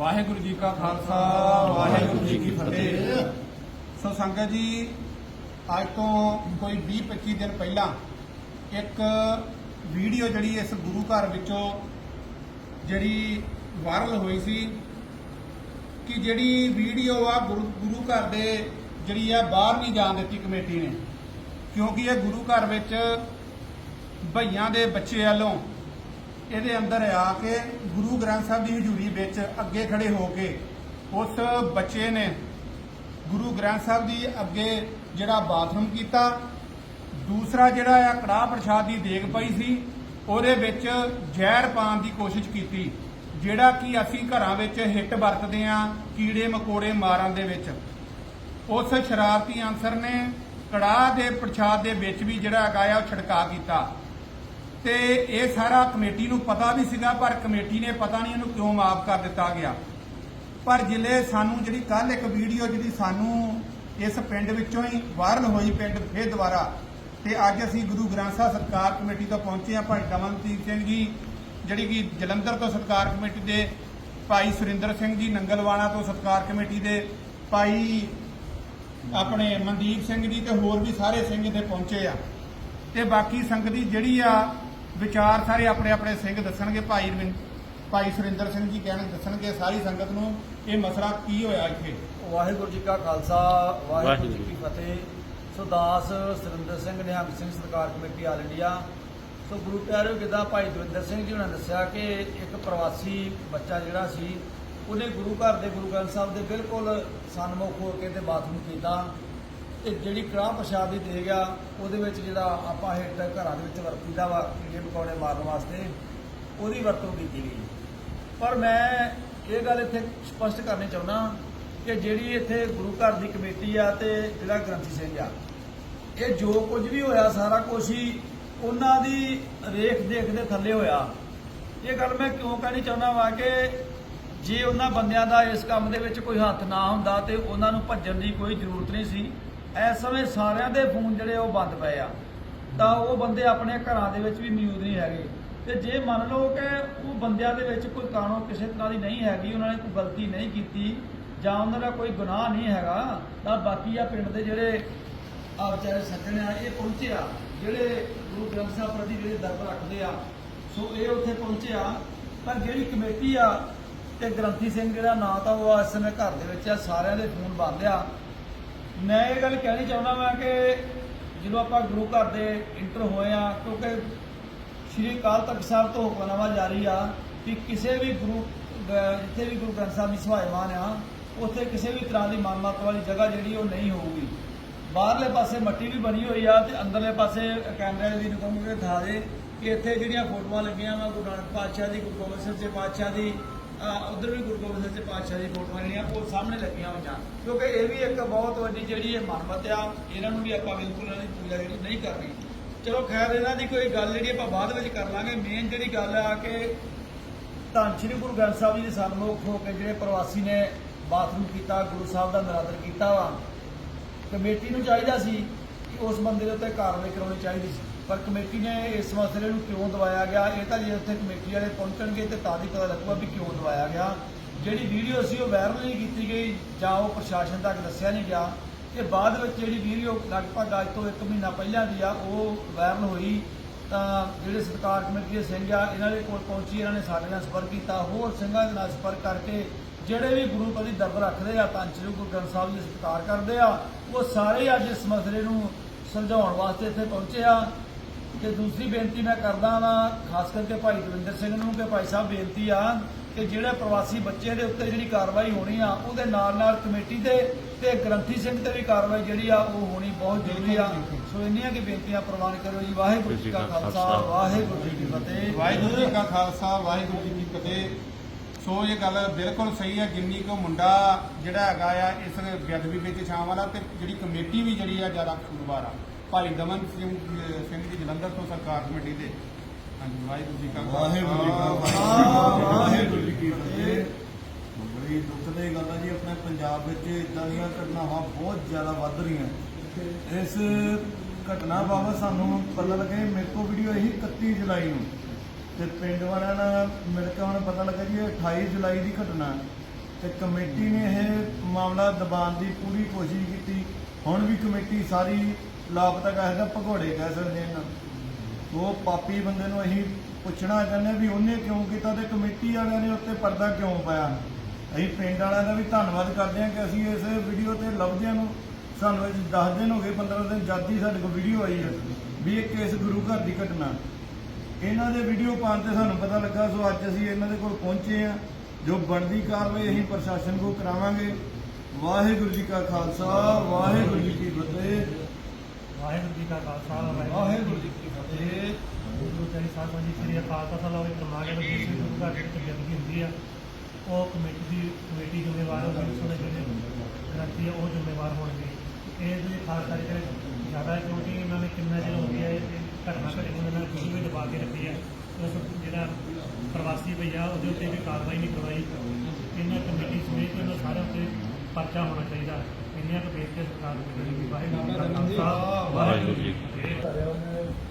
ਵਾਹਿਗੁਰੂ ਜੀ ਕਾ ਖਾਲਸਾ, ਵਾਹਿਗੁਰੂ ਜੀ ਕੀ ਫਤਿਹ। ਸੋ ਸੰਗਤ ਜੀ, ਅੱਜ ਤੋਂ ਕੋਈ 20-25 ਦਿਨ ਪਹਿਲਾਂ ਇੱਕ ਵੀਡੀਓ ਜਿਹੜੀ ਇਸ ਗੁਰੂ ਘਰ ਵਿੱਚੋਂ ਜਿਹੜੀ ਵਾਇਰਲ ਹੋਈ ਸੀ ਕਿ ਜਿਹੜੀ ਵੀਡੀਓ ਆ ਗੁਰੂ ਗੁਰੂ ਘਰ ਦੇ ਜਿਹੜੀ ਆ ਬਾਹਰ ਨਹੀਂ ਜਾਣ ਦਿੱਤੀ ਕਮੇਟੀ ਨੇ। ਕਿਉਂਕਿ ਇਹ ਗੁਰੂ ਘਰ ਵਿੱਚ ਭਈਆਂ ਦੇ ਬੱਚੇ ਵੱਲੋਂ ਇਹਦੇ ਅੰਦਰ ਆ ਕੇ ਗੁਰੂ ਗ੍ਰੰਥ ਸਾਹਿਬ ਦੀ ਹਜ਼ੂਰੀ ਵਿੱਚ ਅੱਗੇ ਖੜੇ ਹੋ ਕੇ ਉਸ ਬੱਚੇ ਨੇ ਗੁਰੂ ਗ੍ਰੰਥ ਸਾਹਿਬ ਦੀ ਅੱਗੇ ਜਿਹੜਾ ਬਾਥਰੂਮ ਕੀਤਾ, ਦੂਸਰਾ ਜਿਹੜਾ ਆ ਕੜਾਹ ਪ੍ਰਸ਼ਾਦ ਦੀ ਦੇਗ ਪਈ ਸੀ, ਉਹਦੇ ਵਿੱਚ ਜ਼ਹਿਰ ਪਾਉਣ ਦੀ ਕੋਸ਼ਿਸ਼ ਕੀਤੀ, ਜਿਹੜਾ ਕਿ ਅਸੀਂ ਘਰਾਂ ਵਿੱਚ ਹਿੱਟ ਵਰਤਦੇ ਆ ਕੀੜੇ ਮਕੋੜੇ ਮਾਰਨ ਦੇ ਵਿੱਚ। ਉਸ ਸ਼ਰਾਰਤੀ ਅਨਸਰ ਨੇ ਕੜਾਹ ਦੇ ਪ੍ਰਸ਼ਾਦ ਦੇ ਵਿੱਚ ਵੀ ਜਿਹੜਾ ਹੈਗਾ ਆ ਉਹ ਛਿੜਕਾ ਕੀਤਾ। ਤੇ ਇਹ ਸਾਰਾ ਕਮੇਟੀ ਨੂੰ ਪਤਾ ਵੀ ਸੀਗਾ, ਪਰ ਕਮੇਟੀ ਨੇ ਪਤਾ ਨਹੀਂ ਇਹਨੂੰ ਕਿਉਂ ਮਾਫ ਕਰ ਦਿੱਤਾ ਗਿਆ। ਪਰ ਜਿਲੇ ਸਾਨੂੰ ਜਿਹੜੀ ਕੱਲ ਇੱਕ ਵੀਡੀਓ ਜਿਹੜੀ ਸਾਨੂੰ ਇਸ ਪਿੰਡ ਵਿੱਚੋਂ ਹੀ ਵਾਇਰਲ ਹੋਈ ਪਿੰਡ ਫੇਰ ਦੁਬਾਰਾ, ਤੇ ਅੱਜ ਅਸੀਂ ਗੁਰੂ ਗ੍ਰੰਥ ਸਾਹਿਬ ਸਰਕਾਰ ਕਮੇਟੀ ਤੋਂ ਪਹੁੰਚੇ ਹਾਂ ਭਾਈ ਦਮਨਦੀਪ ਸਿੰਘ ਜੀ, ਜਿਹੜੀ ਕਿ ਜਲੰਧਰ ਤੋਂ ਸਰਕਾਰ ਕਮੇਟੀ ਦੇ, ਭਾਈ ਸੁਰਿੰਦਰ ਸਿੰਘ ਜੀ ਨੰਗਲਵਾਣਾ ਤੋਂ ਸਰਕਾਰ ਕਮੇਟੀ ਦੇ, ਭਾਈ ਆਪਣੇ ਮਨਦੀਪ ਸਿੰਘ ਜੀ ਤੇ ਹੋਰ ਵੀ ਸਾਰੇ ਸਿੰਘ ਇੱਥੇ ਪਹੁੰਚੇ ਆ। ਤੇ ਬਾਕੀ ਸੰਗਤ ਦੀ ਜਿਹੜੀ ਆ ਵਿਚਾਰ ਸਾਰੇ ਆਪਣੇ ਆਪਣੇ ਸਿੰਘ ਦੱਸਣਗੇ, ਭਾਈ ਭਾਈ ਸੁਰਿੰਦਰ ਸਿੰਘ ਜੀ ਕਹਿਣ ਦੱਸਣਗੇ, ਸਾਰੀ ਸੰਗਤ ਨੂੰ ਇਹ ਮਸਲਾ ਕੀ ਹੋਇਆ ਇੱਥੇ? ਵਾਹਿਗੁਰੂ ਜੀ ਕਾ ਖਾਲਸਾ, ਵਾਹਿਗੁਰੂ ਜੀ ਕੀ ਫਤਿਹ। ਸੋ ਦਾਸ ਸੁਰਿੰਦਰ ਸਿੰਘ ਨਿਹੰਗ ਸਿੰਘ ਸਰਕਾਰ ਕਮੇਟੀ ਆਲ ਇੰਡੀਆ। ਸੋ ਗੁਰੂ ਪਿਆਰਿਓ ਕਿਦਾਂ ਭਾਈ ਦਵਿੰਦਰ ਸਿੰਘ ਜੀ ਉਹਨਾਂ ਦੱਸਿਆ ਕਿ ਇੱਕ ਪ੍ਰਵਾਸੀ ਬੱਚਾ ਜਿਹੜਾ ਸੀ, ਉਹਨੇ ਗੁਰੂ ਘਰ ਦੇ ਗੁਰੂ ਗ੍ਰੰਥ ਸਾਹਿਬ ਦੇ ਬਿਲਕੁਲ ਸਨਮੁਖ ਹੋ ਕੇ ਤੇ ਬਾਥਰੂਮ ਕੀਤਾ। ਤੇ ਜਿਹੜੀ ਕੜਾਹ ਪ੍ਰਸ਼ਾਦ ਦੀ ਦੇਗ ਆ, ਉਹਦੇ ਵਿੱਚ ਜਿਹੜਾ ਆਪਾਂ ਹਿੱਟ ਘਰਾਂ ਦੇ ਵਿੱਚ ਵਰਤੀਦਾ ਵਾ, ਕੀੜੇ ਪਕੌੜੇ ਮਾਰਨ ਵਾਸਤੇ, ਉਹਦੀ ਵਰਤੋਂ ਕੀਤੀ ਗਈ। ਪਰ ਮੈਂ ਇਹ ਗੱਲ ਇੱਥੇ ਸਪਸ਼ਟ ਕਰਨੀ ਚਾਹੁੰਦਾ ਕਿ ਜਿਹੜੀ ਇੱਥੇ ਗੁਰੂ ਘਰ ਦੀ ਕਮੇਟੀ ਆ ਤੇ ਜਿਹੜਾ ਗ੍ਰੰਥੀ ਸਿੰਘ ਆ, ਇਹ ਜੋ ਕੁਝ ਵੀ ਹੋਇਆ, ਸਾਰਾ ਕੁਝ ਹੀ ਉਹਨਾਂ ਦੀ ਰੇਖ ਦੇਖ ਦੇ ਥੱਲੇ ਹੋਇਆ। ਇਹ ਗੱਲ ਮੈਂ ਕਿਉਂ ਕਹਿਣੀ ਚਾਹੁੰਦਾ ਵਾ ਕਿ ਜੇ ਉਹਨਾਂ ਬੰਦਿਆਂ ਦਾ ਇਸ ਕੰਮ ਦੇ ਵਿੱਚ ਕੋਈ ਹੱਥ ਨਾ ਹੁੰਦਾ ਤੇ ਉਹਨਾਂ ਨੂੰ ਭੱਜਣ ਦੀ ਕੋਈ ਜ਼ਰੂਰਤ ਨਹੀਂ ਸੀ ਇਸ ਸਮੇਂ ਸਾਰਿਆਂ ਦੇ ਫੋਨ ਜਿਹੜੇ ਉਹ ਬੰਦ ਪਏ ਆ। ਤਾਂ ਉਹ ਬੰਦੇ ਆਪਣੇ ਘਰਾਂ ਦੇ ਵਿੱਚ ਵੀ ਮੌਜੂਦ ਨਹੀਂ ਹੈਗੇ। ਤੇ ਜੇ ਮੰਨ ਲਓ ਕਿ ਉਹ ਬੰਦਿਆਂ ਦੇ ਵਿੱਚ ਕੋਈ ਕਾਨੂੰਨ ਕਿਸੇ ਤਰ੍ਹਾਂ ਦੀ ਨਹੀਂ ਹੈਗੀ, ਉਹਨਾਂ ਨੇ ਕੋਈ ਗਲਤੀ ਨਹੀਂ ਕੀਤੀ ਜਾਂ ਉਹਨਾਂ ਦਾ ਕੋਈ ਗੁਨਾਹ ਨਹੀਂ ਹੈਗਾ, ਤਾਂ ਬਾਕੀ ਆ ਪਿੰਡ ਦੇ ਜਿਹੜੇ ਆ ਵਿਚਾਰੇ ਸੱਜਣ ਆ, ਇਹ ਪਹੁੰਚੇ ਆ। ਜਿਹੜੇ ਗੁਰੂ ਗ੍ਰੰਥ ਸਾਹਿਬ ਪ੍ਰਤੀ ਜਿਹੜੇ ਦਰਦ ਰੱਖਦੇ ਆ, ਸੋ ਇਹ ਉੱਥੇ ਪਹੁੰਚੇ ਆ। ਪਰ ਜਿਹੜੀ ਕਮੇਟੀ ਆ ਤੇ ਗ੍ਰੰਥੀ ਸਿੰਘ ਜਿਹੜਾ ਨਾਂ ਤਾਂ ਉਹ ਇਸ ਸਮੇਂ ਘਰ ਦੇ ਵਿੱਚ ਆ, ਸਾਰਿਆਂ ਦੇ ਫੋਨ ਬੰਦ ਆ। ਮੈਂ ਇਹ ਗੱਲ ਕਹਿਣੀ ਚਾਹੁੰਦਾ ਮੈਂ ਕਿ ਜਦੋਂ ਆਪਾਂ ਗੁਰੂ ਘਰ ਦੇ ਇੰਟਰ ਹੋਏ ਆ, ਕਿਉਂਕਿ ਸ਼੍ਰੀ ਅਕਾਲ ਤਖਤ ਸਾਹਿਬ ਤੋਂ ਹੁਕਮਨਾਮਾ ਜਾਰੀ ਆ ਕਿ ਕਿਸੇ ਵੀ ਗੁਰੂ ਜਿੱਥੇ ਵੀ ਗੁਰੂ ਗ੍ਰੰਥ ਸਾਹਿਬ ਦੀ ਸਹਾਇਮਾਨ ਆ, ਉੱਥੇ ਕਿਸੇ ਵੀ ਤਰ੍ਹਾਂ ਦੀ ਮਨਮਤ ਵਾਲੀ ਜਗ੍ਹਾ ਜਿਹੜੀ ਉਹ ਨਹੀਂ ਹੋਊਗੀ। ਬਾਹਰਲੇ ਪਾਸੇ ਮੱਟੀ ਵੀ ਬਣੀ ਹੋਈ ਆ ਤੇ ਅੰਦਰਲੇ ਪਾਸੇ ਕੈਮਰੇ ਦੀ ਨਿਕਮ ਕੇ ਦਿਖਾ ਦੇ ਕਿ ਇੱਥੇ ਜਿਹੜੀਆਂ ਫੋਟੋਆਂ ਲੱਗੀਆਂ ਵਾ ਗੁਰੂ ਨਾਨਕ ਪਾਤਸ਼ਾਹ ਦੀ, ਗੁਰੂ ਗੋਬਿੰਦ ਸਿੰਘ ਜੀ ਪਾਤਸ਼ਾਹ ਦੀ ਉਧਰ ਵੀ ਗੁਰੂ ਗੋਬਿੰਦ ਸਿੰਘ ਪਾਤਸ਼ਾਹ ਦੀ ਫੋਟੋਆਂ ਜਿਹੜੀਆਂ ਉਹ ਸਾਹਮਣੇ ਲੱਗੀਆਂ ਹੋਈਆਂ। ਕਿਉਂਕਿ ਇਹ ਵੀ ਇੱਕ ਬਹੁਤ ਵੱਡੀ ਜਿਹੜੀ ਇਹ ਮਨਮਤ ਆ, ਇਹਨਾਂ ਨੂੰ ਵੀ ਆਪਾਂ ਬਿਲਕੁਲ ਇਹਨਾਂ ਦੀ ਪੂਜਾ ਜਿਹੜੀ ਨਹੀਂ ਕਰਨੀ। ਚਲੋ ਖੈਰ, ਇਹਨਾਂ ਦੀ ਕੋਈ ਗੱਲ ਜਿਹੜੀ ਆਪਾਂ ਬਾਅਦ ਵਿੱਚ ਕਰ ਲਾਂਗੇ। ਮੇਨ ਜਿਹੜੀ ਗੱਲ ਆ ਕਿ ਧੰਨ ਸ਼੍ਰੀ ਗੁਰੂ ਗ੍ਰੰਥ ਸਾਹਿਬ ਜੀ ਦੇ ਸਨਮੁਖ ਹੋ ਕੇ ਜਿਹੜੇ ਪ੍ਰਵਾਸੀ ਨੇ, ਬਾਥਰੂਮ ਕੀਤਾ, ਗੁਰੂ ਸਾਹਿਬ ਦਾ ਨਰਾਦਰ ਕੀਤਾ ਵਾ। ਕਮੇਟੀ ਨੂੰ ਚਾਹੀਦਾ ਸੀ ਉਸ ਬੰਦੇ ਦੇ ਉੱਤੇ ਕਾਰਵਾਈ ਕਰਾਉਣੀ ਚਾਹੀਦੀ ਸੀ। ਪਰ ਕਮੇਟੀ ਨੇ ਇਸ ਮਸਲੇ ਨੂੰ ਕਿਉਂ ਦਵਾਇਆ ਗਿਆ? ਇਹ ਤਾਂ ਜੇ ਉੱਥੇ ਕਮੇਟੀ ਵਾਲੇ ਪਹੁੰਚਣਗੇ ਤੇ ਤਾਂ ਹੀ ਪਤਾ ਲੱਗੂਗਾ ਵੀ ਕਿਉਂ ਦਵਾਇਆ ਗਿਆ। ਜਿਹੜੀ ਵੀਡੀਓ ਸੀ ਉਹ ਵਾਇਰਲ ਨਹੀਂ ਕੀਤੀ ਗਈ ਜਾਂ ਉਹ ਪ੍ਰਸ਼ਾਸਨ ਤੱਕ ਦੱਸਿਆ ਨਹੀਂ ਗਿਆ। ਤੇ ਬਾਅਦ ਵਿੱਚ ਜਿਹੜੀ ਵੀਡੀਓ ਲਗਭਗ ਅੱਜ ਤੋਂ 1 ਮਹੀਨਾ ਪਹਿਲਾਂ ਦੀ ਆ, ਉਹ ਵਾਇਰਲ ਹੋਈ ਤਾਂ ਜਿਹੜੇ ਸਰਕਾਰ ਕਮੇਟੀ ਦੇ ਸਿੰਘ ਆ, ਇਹਨਾਂ ਦੇ ਕੋਲ ਪਹੁੰਚੀ, ਇਹਨਾਂ ਨੇ ਸਾਡੇ ਨਾਲ ਸੰਪਰਕ ਕੀਤਾ। ਹੋਰ ਸਿੰਘਾਂ ਦੇ ਨਾਲ ਸੰਪਰਕ ਕਰਕੇ ਜਿਹੜੇ ਵੀ ਗੁਰੂ ਪਤੀ ਦਰਦ ਰੱਖਦੇ ਆ ਤਾਂ ਸ੍ਰੀ ਗੁਰੂ ਗ੍ਰੰਥ ਸਾਹਿਬ ਜੀ ਸਤਿਕਾਰ ਕਰਦੇ ਆ, ਉਹ ਸਾਰੇ ਅੱਜ ਇਸ ਮਸਲੇ ਨੂੰ ਸੁਲਝਾਉਣ ਵਾਸਤੇ ਇੱਥੇ ਪਹੁੰਚੇ ਆ। ਤੇ ਦੂਸਰੀ ਬੇਨਤੀ ਮੈਂ ਕਰਦਾ ਵਾਂ, ਖਾਸ ਕਰਕੇ ਭਾਈ ਦਵਿੰਦਰ ਸਿੰਘ ਨੂੰ ਕਿ ਭਾਈ ਸਾਹਿਬ ਬੇਨਤੀ ਆ ਕਿ ਜਿਹੜੇ ਪ੍ਰਵਾਸੀ ਬੱਚੇ ਦੇ ਉੱਤੇ ਜਿਹੜੀ ਕਾਰਵਾਈ ਹੋਣੀ ਆ, ਉਹਦੇ ਨਾਲ ਨਾਲ ਕਮੇਟੀ ਦੇ ਤੇ ਗ੍ਰੰਥੀ ਸਿੰਘ ਤੇ ਵੀ ਕਾਰਵਾਈ ਜਿਹੜੀ ਆ, ਉਹ ਹੋਣੀ ਬਹੁਤ ਜ਼ਰੂਰੀ ਆ। ਸੋ ਇੰਨੀਆਂ ਕੀ ਬੇਨਤੀਆਂ ਪ੍ਰਵਾਨ ਕਰੋ ਜੀ। ਵਾਹਿਗੁਰੂ ਜੀ ਕਾ ਖਾਲਸਾ, ਵਾਹਿਗੁਰੂ ਜੀ ਕੀ ਫਤਿਹ। ਵਾਹਿਗੁਰੂ ਜੀ ਕਾ ਖਾਲਸਾ, ਵਾਹਿਗੁਰੂ ਜੀ ਕੀ ਫਤਿਹ। ਸੋ ਇਹ ਗੱਲ ਬਿਲਕੁਲ ਸਹੀ ਹੈ ਜਿੰਨੀ ਕੋ ਮੁੰਡਾ ਜਿਹੜਾ ਹੈਗਾ ਆ ਇਸ ਬੇਅਦਬੀ ਵਿੱਚ ਸ਼ਾਮਲ ਆ ਤੇ ਜਿਹੜੀ ਕਮੇਟੀ ਵੀ ਜਿਹੜੀ ਆ ਜ਼ਿਆਦਾ ਕਸੂਰਵਾਰ ਆ ਭਾਈ ਦਮਨ ਸਿੰਘ ਸਿੰਘ ਜੀ ਜਲੰਧਰ ਤੋਂ ਸਰਕਾਰ ਕਮੇਟੀ ਦੇ। ਹਾਂਜੀ ਵਾਹਿਗੁਰੂ ਜੀ ਕਾ ਕਾ ਖਾਲਸਾ। ਵਾਹਿਗੁਰੂ ਜੀ ਕੀ ਫਤਿਹ। ਬੜੀ ਦੁੱਖ ਦੀ ਗੱਲ ਹੈ ਜੀ ਆਪਣੇ ਪੰਜਾਬ ਵਿੱਚ ਇਦਾਂ ਦੀਆਂ ਘਟਨਾਵਾਂ ਬਹੁਤ ਜ਼ਿਆਦਾ ਵੱਧ ਰਹੀਆਂ। ਇਸ ਘਟਨਾ ਬਾਬਤ ਸਾਨੂੰ ਪਤਾ ਲੱਗੇ ਮੇਰੇ ਕੋਲ ਵੀਡੀਓ ਇਹੀ 31 ਜੁਲਾਈ ਨੂੰ। ਤੇ ਪਿੰਡ ਵਾਲਿਆਂ ਨਾਲ ਮਿਲ ਕੇ ਹੁਣ ਪਤਾ ਲੱਗਾ ਜੀ ਇਹ 28 ਜੁਲਾਈ ਦੀ ਘਟਨਾ ਤੇ ਕਮੇਟੀ ਨੇ ਇਹ ਮਾਮਲਾ ਦਬਾਉਣ ਦੀ ਪੂਰੀ ਕੋਸ਼ਿਸ਼ ਕੀਤੀ। ਹੁਣ ਵੀ ਕਮੇਟੀ ਸਾਰੀ ਲਾਪਤਾ ਕਹਿ ਕਹਿੰਦਾ ਭਗੌੜੇ ਕਹਿ ਸਕਦੇ ਇਹਨਾਂ ਉਹ ਪਾਪੀ ਬੰਦੇ ਨੂੰ ਅਸੀਂ ਪੁੱਛਣਾ ਚਾਹੁੰਦੇ ਹਾਂ ਵੀ ਉਹਨੇ ਕਿਉਂ ਕੀਤਾ ਤੇ ਕਮੇਟੀ ਵਾਲਿਆਂ ਨੇ ਉੱਤੇ ਪਰਦਾ ਕਿਉਂ ਪਾਇਆ। ਅਸੀਂ ਪਿੰਡ ਵਾਲਿਆਂ ਦਾ ਵੀ ਧੰਨਵਾਦ ਕਰਦੇ ਹਾਂ ਕਿ ਅਸੀਂ ਇਸ ਵੀਡੀਓ ਤੇ ਲਫ਼ਜ਼ਾਂ ਨੂੰ ਸਾਨੂੰ ਅੱਜ 10 ਦਿਨ ਹੋ ਗਏ 15 ਦਿਨ ਜਦ ਹੀ ਸਾਡੇ ਕੋਲ ਵੀਡੀਓ ਆਈ ਹੈ ਵੀ ਇਹ ਕੇਸ ਗੁਰੂ ਘਰ ਦੀ ਘਟਨਾ ਇਹਨਾਂ ਦੇ ਵੀਡੀਓ ਪਾਉਣ ਤੇ ਸਾਨੂੰ ਪਤਾ ਲੱਗਾ ਸੋ ਅੱਜ ਅਸੀਂ ਇਹਨਾਂ ਦੇ ਕੋਲ ਪਹੁੰਚੇ ਆ ਜੋ ਬਣਦੀ ਕਾਰਵਾਈ ਅਸੀਂ ਪ੍ਰਸ਼ਾਸਨ ਕੋਲ ਕਰਾਵਾਂਗੇ। ਵਾਹਿਗੁਰੂ ਜੀ ਕਾ ਖਾਲਸਾ ਵਾਹਿਗੁਰੂ ਜੀ ਕੀ ਫਤਿਹ। ਵਾਹਿਗੁਰੂ ਜੀ ਕਾ ਖਾਲਸਾ ਵਾਹਿਗੁਰੂ ਜੀ ਕੀ ਫਤਿਹ। ਗੁਰੂ ਤੇਰੀ ਸਾਹਿਬ ਜੀ ਸ੍ਰੀ ਅਕਾਲ ਤਖਤ ਸਾਹਿਬ ਵਿੱਚ ਰਮਾਗੇ ਨੂੰ ਜਿਸ ਗੁਰੂ ਘਰ ਦੇ ਵਿੱਚ ਬੇਨਤੀ ਹੁੰਦੀ ਆ। ਉਹ ਕਮੇਟੀ ਦੀ ਕਮੇਟੀ ਜ਼ਿੰਮੇਵਾਰ ਹੋਵੇ ਸੋ ਜਿਹੜੇ ਗ੍ਰੰਥੀ ਉਹ ਜ਼ਿੰਮੇਵਾਰ ਹੋਣਗੇ। ਇਹ ਜਿਹੜੀ ਖਾਸ ਕਰਕੇ ਜ਼ਿਆਦਾ ਹੈ ਕਿਉਂਕਿ ਇਹਨਾਂ ਨੇ ਕਿੰਨਾ ਚਿਰ ਹੋ ਗਿਆ ਇਹ ਘਟਨਾ ਘਟੀ ਨੂੰ ਇਹਨਾਂ ਨੇ ਵੀ ਦਬਾ ਕੇ ਰੱਖੀ ਆ। ਉਸ ਜਿਹੜਾ ਪ੍ਰਵਾਸੀ ਭਈਆ, ਉਹਦੇ ਉੱਤੇ ਵੀ ਕਾਰਵਾਈ ਨਹੀਂ ਕਰਵਾਈ। ਇਹਨਾਂ ਕਮੇਟੀ ਸਮੇਤ ਉਹਨਾਂ ਸਾਰਿਆਂ ਉੱਤੇ ਪਰਚਾ ਹੋਣਾ ਚਾਹੀਦਾ। ਇੰਨੀਆਂ ਕੁ ਬੇਨਤੀ ਸਰਕਾਰ ਨੂੰ ਕਰੀ ਵਾਹਿਗੁਰੂ ਜੀ ਕਾ ਖਾਲਸਾ। ਵਾਹਿਗੁਰੂ ਜੀ ਕੀ ਫਤਿਹ।